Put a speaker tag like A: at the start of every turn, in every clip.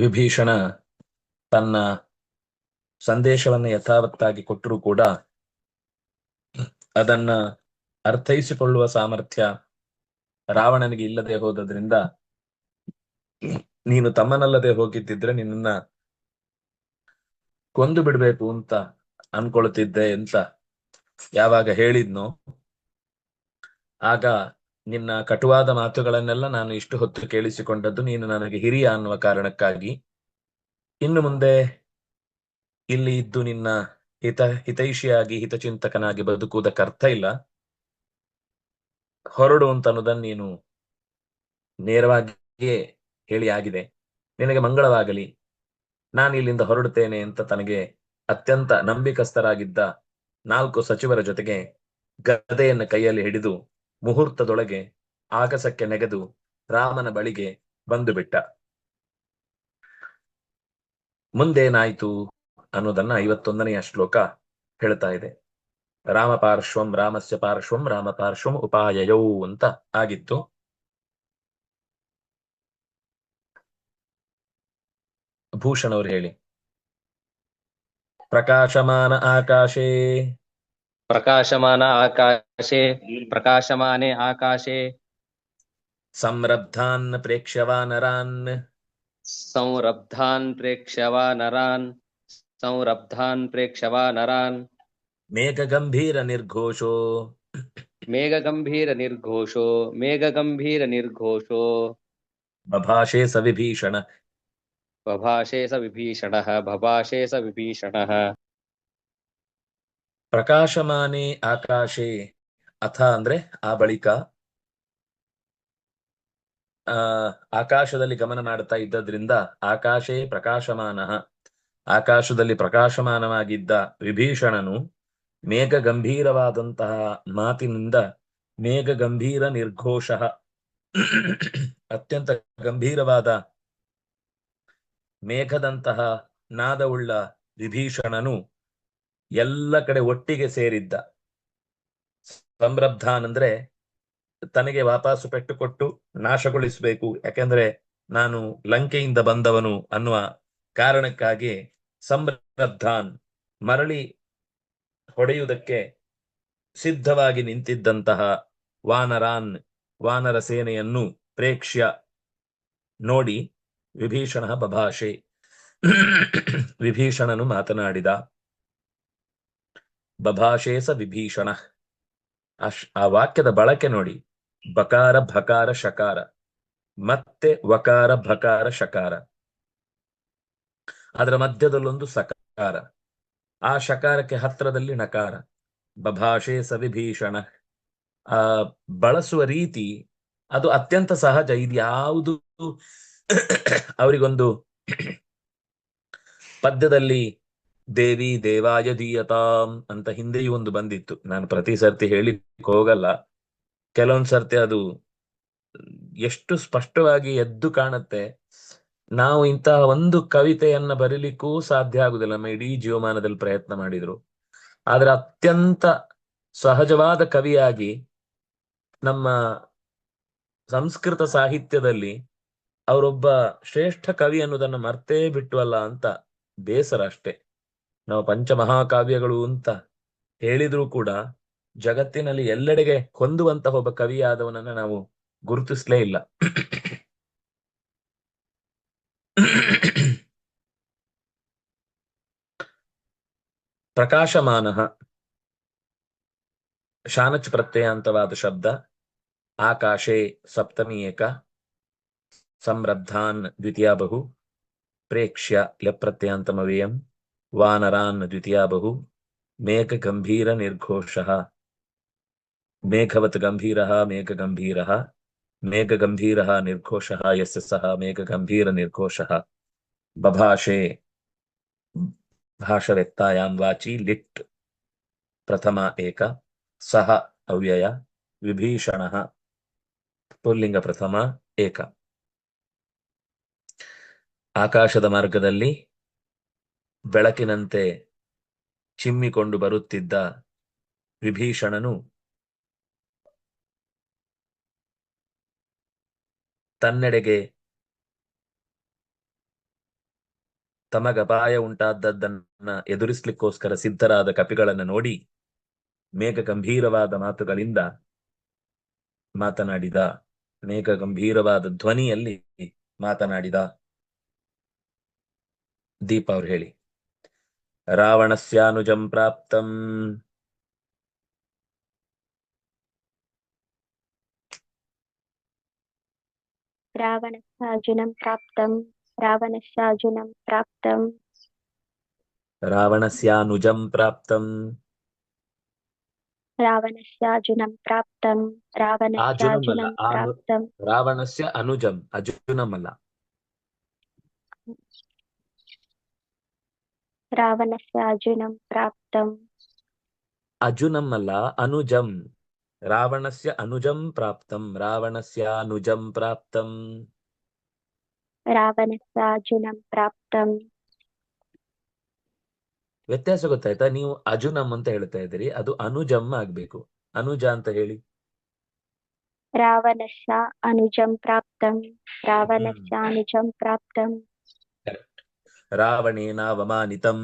A: ವಿಭೀಷಣ ತನ್ನ ಸಂದೇಶವನ್ನು ಯಥಾವತ್ತಾಗಿ ಕೊಟ್ಟರೂ ಕೂಡ ಅದನ್ನ ಅರ್ಥೈಸಿಕೊಳ್ಳುವ ಸಾಮರ್ಥ್ಯ ರಾವಣನಿಗೆ ಇಲ್ಲದೆ ಹೋದದ್ರಿಂದ ನೀನು ತಮ್ಮನಲ್ಲದೆ ಹೋಗಿದ್ದಿದ್ರೆ ನಿನ್ನ ಕೊಂದು ಬಿಡ್ಬೇಕು ಅಂತ ಅನ್ಕೊಳ್ತಿದ್ದೆ ಅಂತ ಯಾವಾಗ ಹೇಳಿದ್ನೋ ಆಗ ನಿನ್ನ ಕಟುವಾದ ಮಾತುಗಳನ್ನೆಲ್ಲ ನಾನು ಇಷ್ಟು ಹೊತ್ತು ಕೇಳಿಸಿಕೊಂಡದ್ದು ನೀನು ನನಗೆ ಹಿರಿಯ ಅನ್ನುವ ಕಾರಣಕ್ಕಾಗಿ. ಇನ್ನು ಮುಂದೆ ಇಲ್ಲಿ ಇದ್ದು ನಿನ್ನ ಹಿತ, ಹಿತೈಷಿಯಾಗಿ ಹಿತಚಿಂತಕನಾಗಿ ಬದುಕುವುದಕ್ಕೆ ಅರ್ಥ ಇಲ್ಲ. ಹೊರಡು ಅಂತ ಅನ್ನೋದನ್ನ ನೀನು ನೇರವಾಗಿಯೇ ಹೇಳಿ ಆಗಿದೆ. ನಿನಗೆ ಮಂಗಳವಾಗಲಿ. ನಾನು ಇಲ್ಲಿಂದ ಹೊರಡುತ್ತೇನೆ ಅಂತ ತನಗೆ ಅತ್ಯಂತ ನಂಬಿಕಸ್ಥರಾಗಿದ್ದ ನಾಲ್ಕು ಸಚಿವರ ಜೊತೆಗೆ ಗದೆಯನ್ನು ಕೈಯಲ್ಲಿ ಹಿಡಿದು ಮುಹೂರ್ತದೊಳಗೆ ಆಗಸಕ್ಕೆ ನೆಗೆದು ರಾಮನ ಬಳಿಗೆ ಬಂದು ಬಿಟ್ಟ ಮುಂದೇನಾಯ್ತು ಅನ್ನೋದನ್ನ ಐವತ್ತೊಂದನೆಯ ಶ್ಲೋಕ ಹೇಳ್ತಾ ಇದೆ. ರಾಮ ಪಾರ್ಶ್ವಂ ರಾಮಸ್ಯ ಪಾರ್ಶ್ವಂ ರಾಮ ಪಾರ್ಶ್ವಂ ಉಪಾಯಯೌ ಅಂತ ಆಗಿತ್ತು. ಭೂಷಣ್ ಅವ್ರು ಹೇಳಿ. ಪ್ರಕಾಶಮಾನ ಆಕಾಶೇ
B: ಪ್ರಕಾಶಮಾನ ಆಕಾಶೆ ಪ್ರಕಾಶಮಾನೆ ಆಕಾಶೆ
A: ಸಂರಬ್ಧಾನ್ ಪ್ರೇಕ್ಷ್ಯವಾನರಾನ್
B: ಸಂರಬ್ಧಾನ್ ಪ್ರೇಕ್ಷ್ಯವಾ ನರಾನ್ ಸಂರಬ್ಧಾನ್ ಪ್ರೇಕ್ಷ್ಯವಾ ನರಾನ್
A: ಮೇಘ ಗಂಭೀರ ನಿರ್ಘೋಷೋ
B: ಮೇಘ ಗಂಭೀರ ನಿರ್ಘೋಷೋ ಮೇಘ ಗಂಭೀರ ನಿರ್ಘೋಷೋ
A: ಬಭಾಷೆ ಸ ವಿಭೀಷಣ
B: ಬಭಾಷೆ ಸ ವಿಭೀಷಣಃ ಬಭಾಷೆ ಸ ವಿಭೀಷಣಃ
A: ಪ್ರಕಾಶಮಾನೆ ಆಕಾಶೆ ಅಥ ಅಂದ್ರೆ ಆ ಬಳಿಕ, ಆ, ಆಕಾಶದಲ್ಲಿ ಗಮನ ಮಾಡ್ತಾ ಇದ್ದದ್ರಿಂದ ಆಕಾಶೇ ಪ್ರಕಾಶಮಾನ. ಆಕಾಶದಲ್ಲಿ ಪ್ರಕಾಶಮಾನವಾಗಿದ್ದ ವಿಭೀಷಣನು ಮೇಘ ಗಂಭೀರವಾದಂತಹ ಮಾತಿನಿಂದ ಮೇಘ ಗಂಭೀರ ನಿರ್ಘೋಷ, ಅತ್ಯಂತ ಗಂಭೀರವಾದ ಮೇಘದಂತಹ ನಾದವುಳ್ಳ ವಿಭೀಷಣನು ಎಲ್ಲ ಕಡೆ ಒಟ್ಟಿಗೆ ಸೇರಿದ್ದ. ಸಂರಬ್ಧಾನ್ ಅಂದ್ರೆ ತನಗೆ ವಾಪಸ್ಸು ಪೆಟ್ಟು ಕೊಟ್ಟು ನಾಶಗೊಳಿಸಬೇಕು. ಯಾಕೆಂದ್ರೆ ನಾನು ಲಂಕೆಯಿಂದ ಬಂದವನು ಅನ್ನುವ ಕಾರಣಕ್ಕಾಗಿ ಸಂರಬ್ಧಾನ್ ಮರಳಿ ಹೊಡೆಯುವುದಕ್ಕೆ ಸಿದ್ಧವಾಗಿ ನಿಂತಿದ್ದಂತಹ ವಾನರಾನ್, ವಾನರ ಸೇನೆಯನ್ನು ಪ್ರೇಕ್ಷ್ಯ ನೋಡಿ ವಿಭೀಷಣ ಬಭಾಷೆ ವಿಭೀಷಣನು ಮಾತನಾಡಿದ. ಬಭಾಷೆ ಸ ವಿಭೀಷಣ. ಆ ವಾಕ್ಯದ ಬಳಕೆ ನೋಡಿ. ಬಕಾರ ಭಕಾರ ಶಕಾರ. ಮತ್ತೆ ವಕಾರ ಭಕಾರ ಶಕಾರ. ಅದರ ಮಧ್ಯದಲ್ಲೊಂದು ಸಕಾರ. ಆ ಶಕಾರಕ್ಕೆ ಹತ್ರದಲ್ಲಿ ನಕಾರ. ಬಭಾಷೆ ವಿಭೀಷಣ. ಆ ಬಳಸುವ ರೀತಿ ಅದು ಅತ್ಯಂತ ಸಹಜ. ಇದು ಯಾವುದು? ಅವರಿಗೊಂದು ಪದ್ಯದಲ್ಲಿ ದೇವಿ ದೇವಾಯ ದೀಯತಾಂ ಅಂತ ಹಿಂದೆಯೂ ಒಂದು ಬಂದಿತ್ತು. ನಾನು ಪ್ರತಿ ಸರ್ತಿ ಹೇಳಿ ಹೋಗಲ್ಲ. ಕೆಲವೊಂದ್ ಸರ್ತಿ ಅದು ಎಷ್ಟು ಸ್ಪಷ್ಟವಾಗಿ ಎದ್ದು ಕಾಣುತ್ತೆ. ನಾವು ಇಂತಹ ಒಂದು ಕವಿತೆಯನ್ನ ಬರೀಲಿಕ್ಕೂ ಸಾಧ್ಯ ಆಗುದಿಲ್ಲ. ನಮ್ಮ ಇಡೀ ಜೀವಮಾನದಲ್ಲಿ ಪ್ರಯತ್ನ ಮಾಡಿದ್ರು. ಆದ್ರೆ ಅತ್ಯಂತ ಸಹಜವಾದ ಕವಿಯಾಗಿ ನಮ್ಮ ಸಂಸ್ಕೃತ ಸಾಹಿತ್ಯದಲ್ಲಿ ಅವರೊಬ್ಬ ಶ್ರೇಷ್ಠ ಕವಿ ಅನ್ನೋದನ್ನ ಮರ್ತೇ ಬಿಟ್ವಲ್ಲ ಅಂತ ಬೇಸರ ಅಷ್ಟೇ. ನಾವು ಪಂಚಮಹಾಕಾವ್ಯಗಳು ಅಂತ ಹೇಳಿದ್ರೂ ಕೂಡ ಜಗತ್ತಿನಲ್ಲಿ ಎಲ್ಲೆಡೆಗೆ ಹೊಂದುವಂತಹ ಒಬ್ಬ ಕವಿಯಾದವನನ್ನ ನಾವು ಗುರುತಿಸ್ಲೇ ಇಲ್ಲ. ಪ್ರಕಾಶಮಾನ, ಶಾನಚ್ ಪ್ರತ್ಯಯಾಂತವಾದ ಶಬ್ದ, ಆಕಾಶೆ ಸಪ್ತಮಿ ಏಕ ಸಮೃದ್ಧಾನ್ ದ್ವಿತೀಯ ಬಹು, ಪ್ರೇಕ್ಷ್ಯ ಲೆಪ್ರತ್ಯಯಾಂತಮವ್ಯಯಂ ವಾನರಾನ್ ದ್ವಿತೀಯ ಬಹು ಮೇಘ ಗಂಭೀರ ನಿರ್ಘೋಷ ಮೇಘವತ್ ಗಂಭೀರ ಮೇಘ ಗಂಭೀರ ಮೇಘ ಗಂಭೀರ ನಿರ್ಘೋಷ ಎಸ್ ಸಹ ಮೇಘ ಗಂಭೀರ ನಿರ್ಘೋಷ ಬಭಾಷೆ ಭಾಷವೆತ್ತಾಯಾಂ ವಾಚಿ ಲಿಟ್ ಪ್ರಥಮ ಏಕ ಸಹ ಅವ್ಯಯ ವಿಭೀಷಣ ಪುಲ್ಲಿಂಗ ಪ್ರಥಮ ಏಕ ಆಕಾಶದ ಮಾರ್ಗದಲ್ಲಿ ಬೆಳಕಿನಂತೆ ಚಿಮ್ಮಿಕೊಂಡು ಬರುತ್ತಿದ್ದ ವಿಭೀಷಣನು ತನ್ನೆಡೆಗೆ ತಮಗಪಾಯ ಉಂಟಾದದ್ದನ್ನ ಎದುರಿಸ್ಲಿಕ್ಕೋಸ್ಕರ ಸಿದ್ಧರಾದ ಕಪಿಗಳನ್ನು ನೋಡಿ ಮೇಘ ಗಂಭೀರವಾದ ಮಾತುಗಳಿಂದ ಮಾತನಾಡಿದ. ಮೇಘ ಗಂಭೀರವಾದ ಧ್ವನಿಯಲ್ಲಿ ಮಾತನಾಡಿದ. ದೀಪ ಅವ್ರು ಹೇಳಿ. రావణస్యానుజం ప్రాప్తం.
C: రావణస్యాజునం ప్రాప్తం. రావణస్యాజునం ప్రాప్తం.
A: రావణస్యానుజం ప్రాప్తం.
C: రావణస్యాజునం ప్రాప్తం. రావణస్యార్జునం
A: ప్రాప్తం.
C: రావణస్య
A: అనుజం అర్జునం అలా
C: ರಾವಣಸ್ಯ ಅರ್ಜುನಂ
A: ಪ್ರಾಪ್ತಂ ಅಜುನಂ ಅಲ್ಲ ಅನುಜಂ ರಾವಣಸ್ಯ ಅನುಜಂ ಪ್ರಾಪ್ತಂ ರಾವಣಸ್ಯ ಅನುಜಂ ಪ್ರಾಪ್ತಂ
C: ರಾವಣಸ್ಯ ಅರ್ಜುನಂ ಪ್ರಾಪ್ತಂ
A: ವ್ಯತ್ಯಾಸ ಗೊತ್ತಾಯ್ತಾ? ನೀವು ಅಜುನಂ ಅಂತ ಹೇಳ್ತಾ ಇದ್ದೀರಿ ಅದು ಅನುಜಂ ಆಗ್ಬೇಕು. ಅನುಜ ಅಂತ ಹೇಳಿ.
C: ರಾವಣಸ್ಯ ಅನುಜಂ ಪ್ರಾಪ್ತಂ
A: ರಾವಣಸ್ಯ
C: ಅನುಜಂ ಪ್ರಾಪ್ತಂ।
A: రావణేనావమానితం.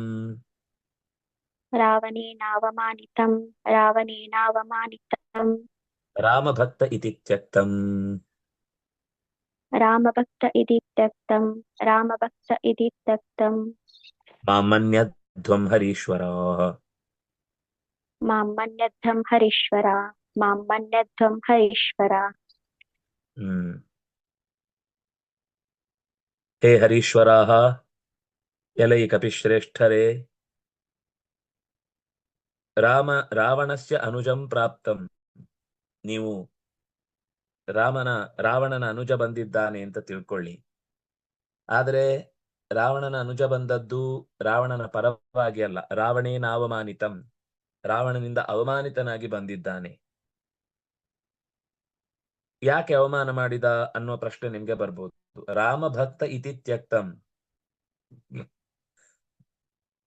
A: రావణేనావమానితం రావణేనావమానితం.
C: రామభక్త ఇది త్యక్తం. రామభక్త ఇది త్యక్తం
A: రామభక్త ఇది
C: త్యక్తం. మామన్యధ్వం హరీశ్వరా మామన్యధ్వం హరీశ్వరా మామన్యధ్వం
A: హరీశ్వరా. హే హరీశ్వరాహ ಎಲೈ ಕಪಿಶ್ರೇಷ್ಠರೇ. ರಾಮ, ರಾವಣಸ್ಯ ಅನುಜಂ ಪ್ರಾಪ್ತಂ. ನೀವು ರಾಮನ, ರಾವಣನ ಅನುಜ ಬಂದಿದ್ದಾನೆ ಅಂತ ತಿಳ್ಕೊಳ್ಳಿ. ಆದರೆ ರಾವಣನ ಅನುಜ ಬಂದದ್ದು ರಾವಣನ ಪರವಾಗಿ ಅಲ್ಲ. ರಾವಣೇನ ಅವಮಾನಿತಂ ರಾವಣನಿಂದ ಅವಮಾನಿತನಾಗಿ ಬಂದಿದ್ದಾನೆ. ಯಾಕೆ ಅವಮಾನ ಮಾಡಿದ ಅನ್ನುವ ಪ್ರಶ್ನೆ ನಿಮ್ಗೆ ಬರ್ಬೋದು. ರಾಮ ಭಕ್ತ ಇತಿ ತ್ಯಕ್ತಂ.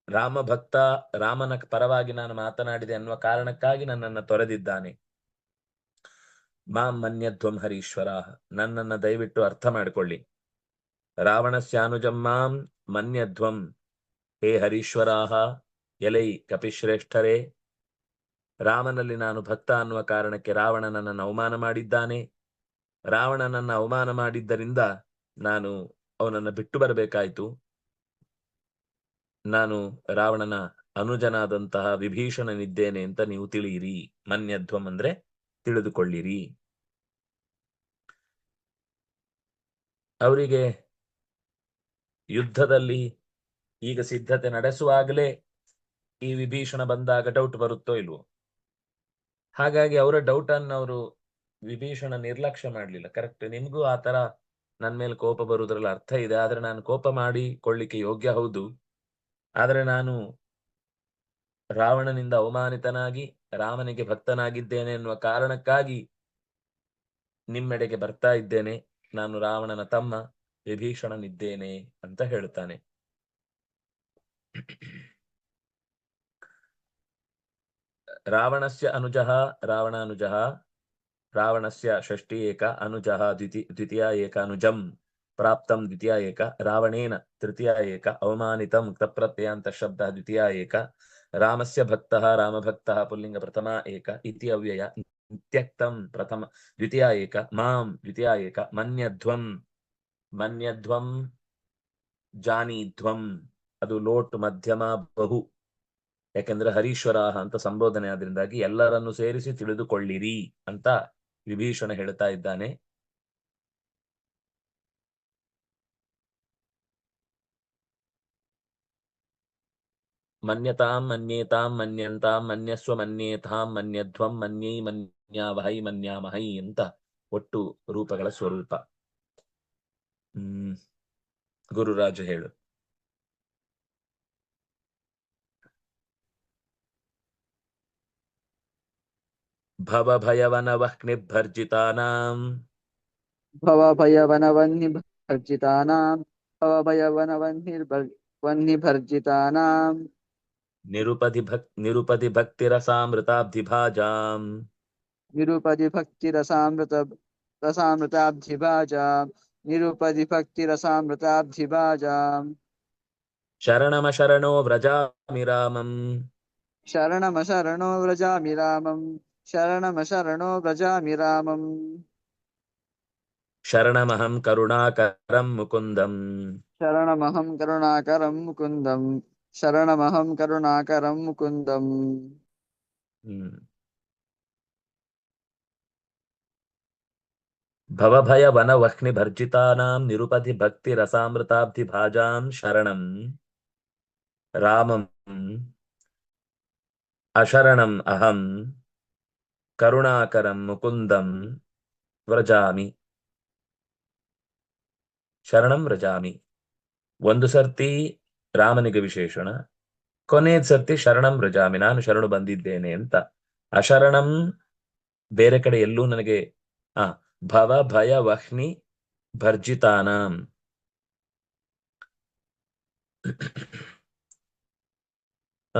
A: ರಾಮ ಭಕ್ತ ರಾಮನ ಪರವಾಗಿ ನಾನು ಮಾತನಾಡಿದೆ ಅನ್ನುವ ಕಾರಣಕ್ಕಾಗಿ ನನ್ನನ್ನು ತೊರೆದಿದ್ದಾನೆ. ಮಾಂ ಮನ್ಯಧ್ವಂ ಹರೀಶ್ವರ ನನ್ನನ್ನ ದಯವಿಟ್ಟು ಅರ್ಥ ಮಾಡಿಕೊಳ್ಳಿ. ರಾವಣಸ್ಯಾನುಜಂ ಮಾಂ ಮನ್ಯಧ್ವಂ ಹೇ ಹರೀಶ್ವರಾಹ, ಎಲೈ ಕಪಿಶ್ರೇಷ್ಠರೇ. ರಾಮನಲ್ಲಿ ನಾನು ಭಕ್ತ ಅನ್ನುವ ಕಾರಣಕ್ಕೆ ರಾವಣ ನನ್ನನ್ನು ಅವಮಾನ ಮಾಡಿದ್ದಾನೆ. ರಾವಣ ನನ್ನ ಅವಮಾನ ಮಾಡಿದ್ದರಿಂದ ನಾನು ಅವನನ್ನು ಬಿಟ್ಟು ಬರಬೇಕಾಯ್ತು. ನಾನು ರಾವಣನ ಅನುಜನಾದಂತಹ ವಿಭೀಷಣನಿದ್ದೇನೆ ಅಂತ ನೀವು ತಿಳಿಯಿರಿ. ಮನ್ಯಧ್ವಂ ಅಂದ್ರೆ ತಿಳಿದುಕೊಳ್ಳಿರಿ. ಅವರಿಗೆ ಯುದ್ಧದಲ್ಲಿ ಈಗ ಸಿದ್ಧತೆ ನಡೆಸುವಾಗಲೇ ಈ ವಿಭೀಷಣ ಬಂದಾಗ ಡೌಟ್ ಬರುತ್ತೋ ಇಲ್ವೋ? ಹಾಗಾಗಿ ಅವರ ಡೌಟ್ ಅನ್ನು ಅವರು ವಿಭೀಷಣ ನಿರ್ಲಕ್ಷ್ಯ ಮಾಡಲಿಲ್ಲ. ಕರೆಕ್ಟ್ ನಿಮಗೂ ಆ ತರ ನನ್ ಮೇಲೆ ಕೋಪ ಬರುವುದ್ರಲ್ಲಿ ಅರ್ಥ ಇದೆ. ಆದ್ರೆ ನಾನು ಕೋಪ ಮಾಡಿಕೊಳ್ಳಿಕ್ಕೆ ಯೋಗ್ಯ ಹೌದು. ಆದ್ರೆ ನಾನು ರಾವಣನಿಂದ ಅವಮಾನಿತನಾಗಿ ರಾಮನಿಗೆ ಭಕ್ತನಾಗಿದ್ದೇನೆ ಎನ್ನುವ ಕಾರಣಕ್ಕಾಗಿ ನಿಮ್ಮೆಡೆಗೆ ಬರ್ತಾ ಇದ್ದೇನೆ. ನಾನು ರಾವಣನ ತಮ್ಮ ವಿಭೀಷಣನಿದ್ದೇನೆ ಅಂತ ಹೇಳುತ್ತಾನೆ. ರಾವಣಸ್ಯ ಅನುಜಃ, ರಾವಣಾನುಜಃ, ರಾವಣಸ್ಯ ಷಷ್ಠಿ ಏಕ, ಅನುಜಃ ದ್ವಿತಿ, ದ್ವಿತೀಯ ಏಕ ಅನುಜಂ ಪ್ರಾಪ್ತಂ ದ್ವಿತೀಯ ಏಕ, ರಾವಣೇನ ತೃತೀಯ ಏಕ, ಅವಮಾನಿತಂ ಕ್ತಪ್ರತ್ಯಯಾಂತ ಶಬ್ದ ದ್ವಿತೀಯ ಏಕ, ರಾಮಸ್ಯ ಭಕ್ತಃ ರಾಮಭಕ್ತಃ ಪುಲ್ಲಿಂಗ ಪ್ರಥಮ ಏಕ ಇತಿ ಅವ್ಯಯ ನಿತ್ಯಕ್ತಂ ಪ್ರಥಮ ದ್ವಿತೀಯ ಏಕ, ಮಾಂ ದ್ವಿತೀಯ ಏಕ, ಮನ್ಯಧ್ವಂ ಮನ್ಯಧ್ವಂ ಜಾನೀಧ್ವಂ, ಅದು ಲೋಟ್ ಮಧ್ಯಮ ಬಹು, ಯಾಕೆಂದ್ರೆ ಹರೀಶ್ವರಾಹ ಅಂತ ಸಂಬೋಧನೆ ಆದ್ರಿಂದಾಗಿ ಎಲ್ಲರನ್ನು ಸೇರಿಸಿ ತಿಳಿದುಕೊಳ್ಳಿರಿ ಅಂತ ವಿಭೀಷಣ ಹೇಳ್ತಾ ಇದ್ದಾನೆ. ಮನ್ಯತಾಂ ಮನ್ಯೇತಾಂ ಮನ್ಯಂತಾಂ ಮನ್ಯಸ್ವ ಮನ್ಯೇತಾಂ ಮನ್ಯಧ್ವಂ ಮನ್ಯೈ ಮನ್ಯಾವಹೈ ಮನ್ಯಾಮಹೈ ಅಂತ ಒಟ್ಟು ರೂಪಗಳ ಸ್ವರೂಪ ಹ್ಮ್ ಗುರುರಾಜ ಹೇಳು ಭವಭಯವನವಹ್ನಿಭರ್ಜಿತಾನಾಂ
D: भवभयवनवह्निभर्जितानां भवभयवनवह्निर्भर्जितानां
A: ನಿರುಪದಿ निरुपधि भक् निरुपधि
D: भक्ति रसामृताब्धि भाजाम
A: निरुपधि भक्ति रसामृत
D: रसामृताब्धि भाजाम निरुपधि भक्ति रसामृताब्धि भाजाम
A: शरणम शरणो व्रजामि
D: रामम। शरणम शरणो व्रजामि रामम। शरणम शरणो व्रजामि रामम।
A: शरणमहं करुणाकरं मुकुन्दम्।
D: शरणमहं करुणाकरं मुकुन्दम्। ಶರಣಮಹಂ ಕರುಣಾಕರಂ ಮುಕುಂದಂ
A: ಹ್ಮ್. ಭವಭಯ ವನ ವಹ್ನಿ ಭರ್ಜಿತಾನಾಂ ನಿರುಪಧಿ ಭಕ್ತಿ ರಸಾಮೃತಾಬ್ಧಿ ಭಾಜಾಂ ಶರಣಂ ರಾಮಂ ಅಶರಣಂ ಅಹಂ ಕರುಣಾಕರಂ ಮುಕುಂದಂ ವ್ರಜಾಮಿ ಶರಣಂ ವ್ರಜಾಮಿ ಒಂದು ಸರ್ತಿ ರಾಮನಿಗೆ ವಿಶೇಷಣ ಕೊನೆಯ ಸರ್ತಿ ಶರಣಂ ರಜಾಮಿ ನಾನು ಶರಣು ಬಂದಿದ್ದೇನೆ ಅಂತ. ಅಶರಣಂ ಬೇರೆ ಕಡೆ ಎಲ್ಲೂ ನನಗೆ, ಆ, ಭವ, ಭಯ, ವಹ್ನಿ, ಭರ್ಜಿತಾನಾಂ. ಆ,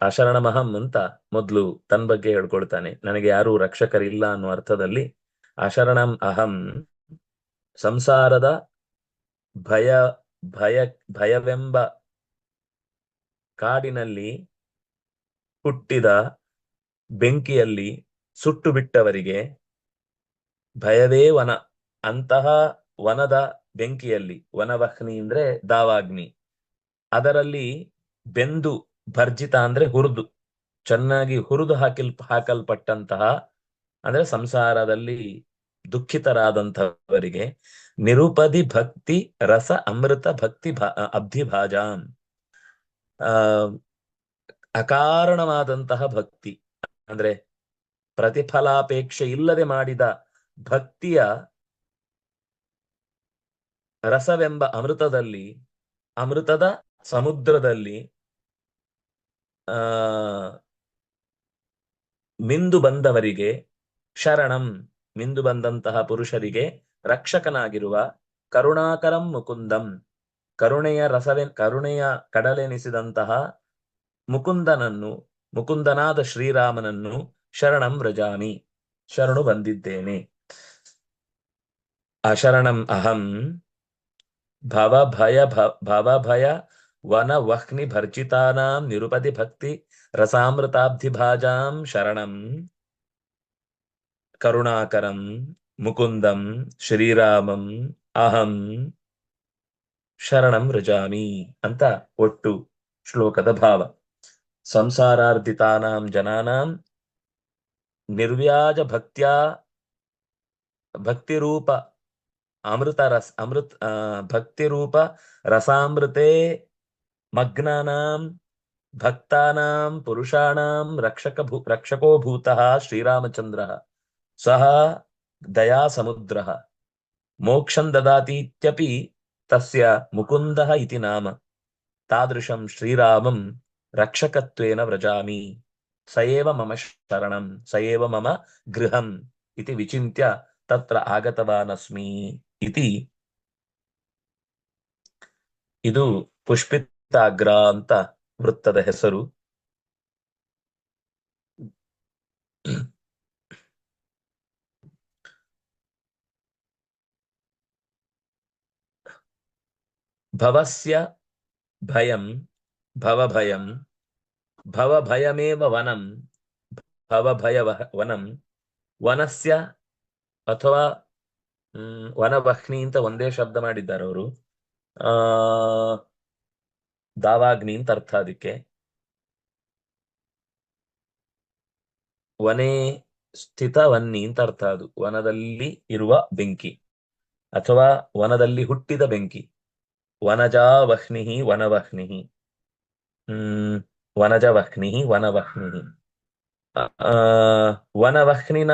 A: ಅಶರಣಮಹಂ ಅಂತ ಮೊದಲು ತನ್ ಬಗ್ಗೆ ಹೇಳ್ಕೊಳ್ತಾನೆ. ನನಗೆ ಯಾರು ರಕ್ಷಕರಿಲ್ಲ ಅನ್ನೋ ಅರ್ಥದಲ್ಲಿ ಅಶರಣಂ ಅಹಂ, ಸಂಸಾರದ ಭಯ ಭಯ, ಭಯವೆಂಬ ಕಾಡಿನಲ್ಲಿ ಹುಟ್ಟಿದ ಬೆಂಕಿಯಲ್ಲಿ ಸುಟ್ಟು ಬಿಟ್ಟವರಿಗೆ ಭಯವೇ ವನ. ಅಂತಹ ವನದ ಬೆಂಕಿಯಲ್ಲಿ, ವನವಹ್ನಿ ಅಂದ್ರೆ ದಾವಾಗ್ನಿ. ಅದರಲ್ಲಿ ಬೆಂದು ಭರ್ಜಿತ ಅಂದ್ರೆ ಹುರಿದು, ಚೆನ್ನಾಗಿ ಹುರಿದು ಹಾಕಿಲ್, ಹಾಕಲ್ಪಟ್ಟಂತಹ ಅಂದ್ರೆ ಸಂಸಾರದಲ್ಲಿ ದುಃಖಿತರಾದಂಥವರಿಗೆ ನಿರುಪದಿ ಭಕ್ತಿ ರಸ ಅಮೃತ ಭಕ್ತಿ ಭಾ ಆ, ಅಕಾರಣವಾದಂತಹ ಭಕ್ತಿ. ಅಂದ್ರೆ ಪ್ರತಿಫಲಾಪೇಕ್ಷೆ ಇಲ್ಲದೆ ಮಾಡಿದ ಭಕ್ತಿಯ ರಸವೆಂಬ ಅಮೃತದಲ್ಲಿ, ಅಮೃತದ ಸಮುದ್ರದಲ್ಲಿ, ಆ ಮಿಂದು ಬಂದವರಿಗೆ ಶರಣಂ. ಮಿಂದು ಬಂದಂತಹ ಪುರುಷರಿಗೆ ರಕ್ಷಕನಾಗಿರುವ ಕರುಣಾಕರಂ ಮುಕುಂದಂ. ಕರುಣೆಯ ರಸವೆ, ಕರುಣೆಯ ಕಡಲೆನಿಸಿದಂತಹ ಮುಕುಂದನನ್ನು, ಮುಕುಂದನಾದ ಶ್ರೀರಾಮನನ್ನು ಶರಣಂ ವ್ರಜಾಮಿ. ಶರಣು ಬಂದಿದ್ದೇನೆ. ಅಶರಣಂ ಅಹಂ ಭವ ಭಯ ಭ- ಭವ ಭಯ ವನ ವಹ್ನಿ ಭರ್ಜಿತಾನಾಂ ನಿರುಪದಿ ಭಕ್ತಿ ರಸಾಮೃತಾಬ್ಧಿ ಭಾಜಾಂ ಶರಣಂ. ಕರುಣಾಕರಂ ಮುಕುಂದಂ ಶ್ರೀರಾಮಂ ಅಹಂ ಶರಣಂ ವ್ರಜಾಮಿ ಅಂತ ಒಟ್ಟು ಶ್ಲೋಕದ ಭಾವ. ಸಂಸಾರಾರ್ಧಿತಾನಾಂ ಜನಾನಾಂ ನಿರ್ವ್ಯಾಜ ಭಕ್ತ್ಯಾ ಭಕ್ತಿರೂಪ ಅಮೃತ ರಸ್ ಅಮೃತ್ ಆ, ಭಕ್ತಿರೂಪ ರಸಾಮೃತೆ ಮಗ್ನಾನಾಂ ಭಕ್ತಾನಾಂ ಪುರುಷಾಣಾಂ ರಕ್ಷಕ ಭೂ ರಕ್ಷಕೋ ಭೂತಃ ಶ್ರೀರಾಮಚಂದ್ರಃ. ಸಹ ದಯಾ ಸಮುದ್ರ ಮೋಕ್ಷಂ ದದಾತೀತ್ಯಪಿ ತಸ್ಯ ಮುಕುಂದ ಇತಿ ನಾಮ ತಾದೃಶಂ ಶ್ರೀರಾಮಂ ರಕ್ಷಕತ್ವೇನ ವ್ರಜಾಮಿ ಸಯೇವ ಮಮ ಶರಣಂ ಸಯೇವ ಮಮ ಗೃಹಂ ಇತಿ ವಿಚಿಂತ್ಯ ತತ್ರ ಆಗತವಾನಸ್ಮಿ ಇತಿ ಇದು ಪುಷ್ಪಿತಾಗ್ರ ಅಂತ ವೃತ್ತದ ಹೆಸರು. ಭವಸ್ಯ ಭಯಂ ಭವಭಯಂ ಭವಭಯಮೇವ ವನಂ ಭವಭಯ ವನಂ ವನಸ್ಯ ಅಥವಾ ವನವಹ್ನಿ ಅಂತ ಒಂದೇ ಶಬ್ದ ಮಾಡಿದ್ದಾರೆ ಅವರು. ಆ, ದಾವಾಗ್ನಿ ಅಂತ ಅರ್ಥ ಅದಕ್ಕೆ. ವನೇ ಸ್ಥಿತ ವನ್ನಿ ಅಂತ ಅರ್ಥ ಅದು. ವನದಲ್ಲಿ ಇರುವ ಬೆಂಕಿ. ಅಥವಾ ವನದಲ್ಲಿ ಹುಟ್ಟಿದ ಬೆಂಕಿ. ವನಜಾ ವಹ್ನಿ ವನವಹ್ನಿ ಹ್ಮ್ ವನಜ ವಹ್ನಿ ವನವಹ್ನಿ ಆ ವನವಹ್ನಿನ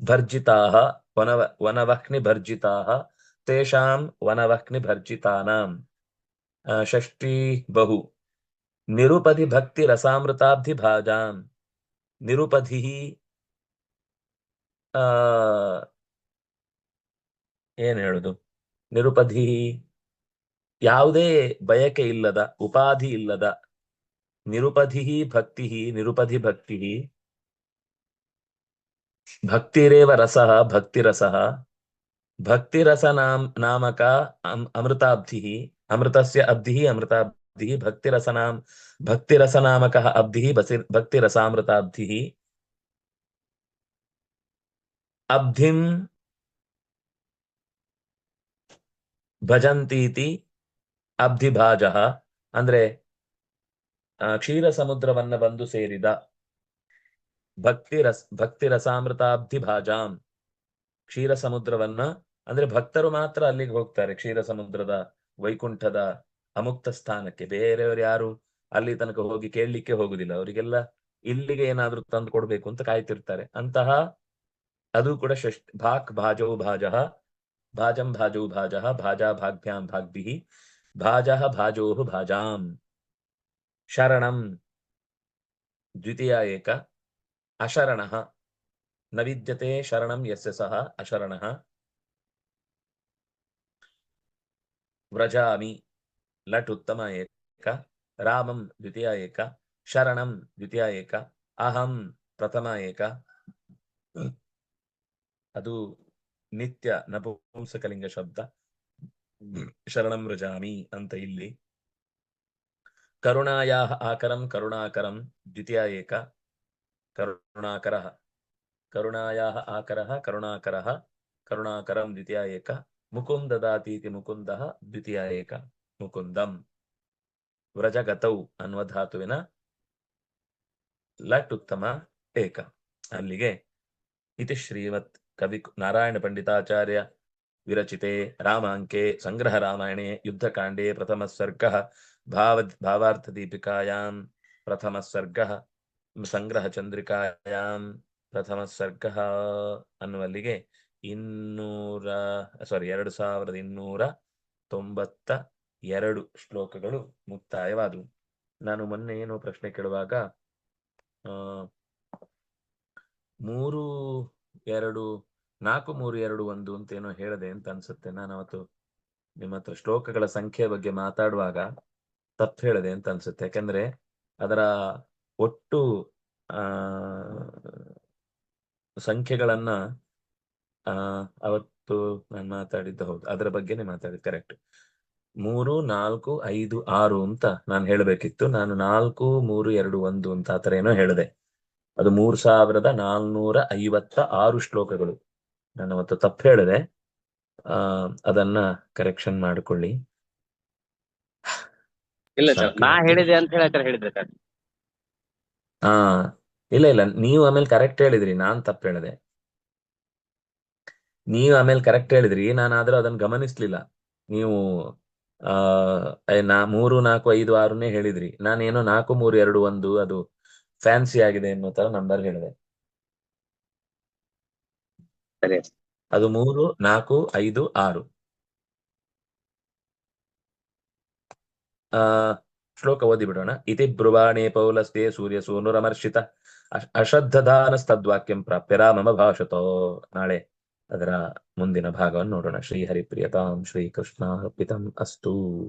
A: ಭರ್ಜಿತಾಃ ವನವ ವನವಹ್ನಿ ಭರ್ಜಿತಾಃ ತೇಷಾಂ ವನವಹ್ನಿ ಭರ್ಜಿತಾನಾಂ ಆ, ಷಷ್ಠಿ ಬಹು ನಿರುಪಧಿ ಭಕ್ತಿ ರಸಾಮೃತಾಬ್ಧಿ ಭಾಜಾಂ ನಿರುಪಧಿ ಆ ಏನ್ ಹೇಳುದು? ನಿರುಪಧಿ ಯಾವುದೇ ಬಯಕೆ ಇಲ್ಲದ ಉಪಾಧಿ ಇಲ್ಲದ ನಿರುಪಧಿ ಭಕ್ತಿ ನಿರುಪಧಿ ಭಕ್ತಿ ಭಕ್ತಿರೇವ ರಸಃ ಭಕ್ತಿರಸಃ ಭಕ್ತಿರಸ ನಾಮ್ ನಾಮಕ ಅಮ್- ಅಮೃತಾಬ್ಧಿ ಅಮೃತಸ್ಯ ಅಬ್ಧಿಃ ಅಮೃತಾಬ್ಧಿಃ ಭಕ್ತಿರಸನಾಂ ಭಕ್ತಿರಸನಾಮಕಃ ಅಬ್ಧಿಃ ಬಸಿ ಭಕ್ತಿರಸಾಮೃತಾಬ್ಧಿಃ ಅಬ್ಧಿಂ ಭಜಂತೀತಿ ಅಬ್ಧಿಭಾಜಃ ಅಂದ್ರೆ ಕ್ಷೀರ ಸಮುದ್ರವನ್ನ ಬಂದು ಸೇರಿದ ಭಕ್ತಿ ರಸ, ಭಕ್ತಿ ಕ್ಷೀರ ಸಮುದ್ರವನ್ನ ಅಂದ್ರೆ ಭಕ್ತರು ಮಾತ್ರ ಅಲ್ಲಿಗೆ ಹೋಗ್ತಾರೆ ಕ್ಷೀರ ಸಮುದ್ರದ ವೈಕುಂಠದ ಅಮುಕ್ತ ಸ್ಥಾನಕ್ಕೆ. ಬೇರೆಯವರು ಯಾರು ಅಲ್ಲಿ ತನಕ ಹೋಗಿ ಕೇಳಲಿಕ್ಕೆ ಹೋಗುದಿಲ್ಲ. ಅವರಿಗೆಲ್ಲ ಇಲ್ಲಿಗೆ ಏನಾದ್ರೂ ತಂದು ಕೊಡ್ಬೇಕು ಅಂತ ಕಾಯ್ತಿರ್ತಾರೆ. ಅಂತಹ ಅದು ಕೂಡ ಷಷ್ಠ ಭಾಕ್ ಭಾಜೌ ಭಾಜ ಭಾಜಂ ಭಾಜೌ ಭಾಜ ಭಾಜಾ ಭಾಗ್ಭ್ಯಾಂ ಭಾಗ್ಭಿಃ ಭಾಜಃ ಭಾಜೋಃ ಭಾಜಾಂ ಶರಣಂ ದ್ವಿತೀಯ ಏಕ ಅಶರಣಃ ನ ವಿದ್ಯತೆ ಶರಣಂ ಯಸ್ಯ ಸಹ ಅಶರಣಃ ವ್ರಜಾಮಿ ಲಟ್ ಉತ್ತಮ ಏಕ ರಾಮಂ ದ್ವಿತೀಯ ಏಕ ಶರಣಂ ದ್ವಿತೀಯ ಏಕ ಅಹಂ ಪ್ರಥಮ ಏಕ ಅದು ನಿತ್ಯ ನಪುಂಸಕಲಿಂಗ ಶಬ್ದ ಶರಣಂ ರಜಾಮಿ ಅಂತ ಇಲ್ಲಿ ಕರುಣಾಯಾ ಆಕರಂ ಕರುಣಾಕರಂ ದ್ವಿತೀಯ ಏಕ ಕರುಣಾಕರ ಕರುಣಾಯಾ ಆಕರ ಕರುಣಾಕರ ಕರುಣಾಕರಂ ದ್ವಿತೀಯ ಏಕ ಮುಕುಂದ ದಾತೀತಿ ಮುಕುಂದ ದ್ವಿತೀಯ ಏಕ ಮುಕುಂದಂ ವ್ರಜಗತೌ ಅನ್ನುವ ಧಾತುವಿನ ಲಟ್ ಉತ್ತಮ ಏಕ ಅಲ್ಲಿಗೆ ಇತಿ ಶ್ರೀಮತ್ ಕವಿ ನಾರಾಯಣ ಪಂಡಿತಾಚಾರ್ಯ ವಿರಚಿತೆ ರಾಮಾಂಕೆ ಸಂಗ್ರಹ ರಾಮಾಯಣೆ ಯುದ್ಧಕಾಂಡೇ ಪ್ರಥಮ ಸರ್ಗ ಭಾವ ಭಾವಾರ್ಥ ದೀಪಿಕಾಯಾಂ ಪ್ರಥಮ ಸರ್ಗ ಸಂಗ್ರಹ ಚಂದ್ರಿಕಾಯಾಂ ಪ್ರಥಮ ಸರ್ಗ ಅನ್ನುವಲ್ಲಿಗೆ ಇನ್ನೂರ ಸಾರಿ ಎರಡು ಸಾವಿರದ ಇನ್ನೂರ ತೊಂಬತ್ತ ಎರಡು ಶ್ಲೋಕಗಳು ಮುಕ್ತಾಯವಾದವು. ನಾನು ಮೊನ್ನೆ ಏನೋ ಪ್ರಶ್ನೆ ಕೇಳುವಾಗ ಮೂರು, ಎರಡು ನಾಲ್ಕು ಮೂರು ಎರಡು ಒಂದು ಅಂತ ಏನೋ ಹೇಳದೆ ಅಂತ ಅನ್ಸುತ್ತೆ. ನಾನು ಅವತ್ತು ನಿಮ್ಮ ಹತ್ರ ಶ್ಲೋಕಗಳ ಸಂಖ್ಯೆ ಬಗ್ಗೆ ಮಾತಾಡುವಾಗ ತಪ್ಪು ಹೇಳದೆ ಅಂತ ಅನ್ಸುತ್ತೆ. ಯಾಕಂದ್ರೆ ಅದರ ಒಟ್ಟು, ಆ, ಸಂಖ್ಯೆಗಳನ್ನ, ಆ, ಅವತ್ತು ನಾನು ಮಾತಾಡಿದ್ದು ಹೌದು. ಅದರ ಬಗ್ಗೆನೇ ಮಾತಾಡಿದ್ದು ಕರೆಕ್ಟ್. ಮೂರು, ನಾಲ್ಕು, ಐದು, ಆರು ಅಂತ ನಾನು ಹೇಳಬೇಕಿತ್ತು. ನಾನು ನಾಲ್ಕು, ಮೂರು, ಎರಡು, ಒಂದು ಅಂತ ಆತರ ಏನೋ ಹೇಳಿದೆ. ಅದು ಮೂರ್ ಸಾವಿರದ ನಾಲ್ನೂರ ಐವತ್ತ ಆರು ಶ್ಲೋಕಗಳು. ನಾನು ಅವತ್ತು ತಪ್ಪು ಹೇಳಿದೆ. ಆ ಅದನ್ನ ಕರೆಕ್ಷನ್ ಮಾಡಿಕೊಳ್ಳಿ.
B: ಇಲ್ಲ ಸರ್. ನಾ ಹೇಳಿದೆ ಅಂತ ಹೇಳಿದ್ರೆ ಸರ್
A: ಹಾ ಇಲ್ಲ ಇಲ್ಲ ನೀವು ಆಮೇಲೆ ಕರೆಕ್ಟ್ ಹೇಳಿದ್ರಿ ನಾನ್ ತಪ್ಪು ಹೇಳಿದೆ. ನೀವು ಆಮೇಲೆ ಕರೆಕ್ಟ್ ಹೇಳಿದ್ರಿ ನಾನು ಆದ್ರೂ ಅದನ್ನ ಗಮನಿಸ್ಲಿಲ್ಲ. ನೀವು ಆ ನಾ ಮೂರು ನಾಲ್ಕು ಐದು ಆರುನೇ ಹೇಳಿದ್ರಿ. ನಾನೇನೋ ನಾಲ್ಕು ಮೂರು ಎರಡು ಒಂದು ಅದು ಫ್ಯಾನ್ಸಿ ಆಗಿದೆ ಅನ್ನೋ ತರ ನಂಬರ್ ಹೇಳಿದೆ.
B: ಸರಿ.
A: ಅದು ಮೂರು, ನಾಲ್ಕು, ಐದು, ಆರು. ಆ, ಶ್ಲೋಕ ಓದಿ ಬಿಡೋಣ ಇತಿ ಬ್ರುವಾಣೇ ಪೌಲಸ್ತೆ ಸೂರ್ಯ ಸೂನುರಮರ್ಷಿತ ಅಶ್- ಅಶ್ರದ್ಧದಾನಸ್ತದ್ವಾಕ್ಯಂ ಪ್ರಾಪ್ಯ ರಾಮಮ ಭಾಷತೋ. ನಾಳೆ ಅದರ ಮುಂದಿನ ಭಾಗವನ್ನು ನೋಡೋಣ. ಶ್ರೀ ಹರಿಪ್ರಿಯತಾಂ ಶ್ರೀಕೃಷ್ಣ ಅರ್ಪಿತಂ ಅಸ್ತು.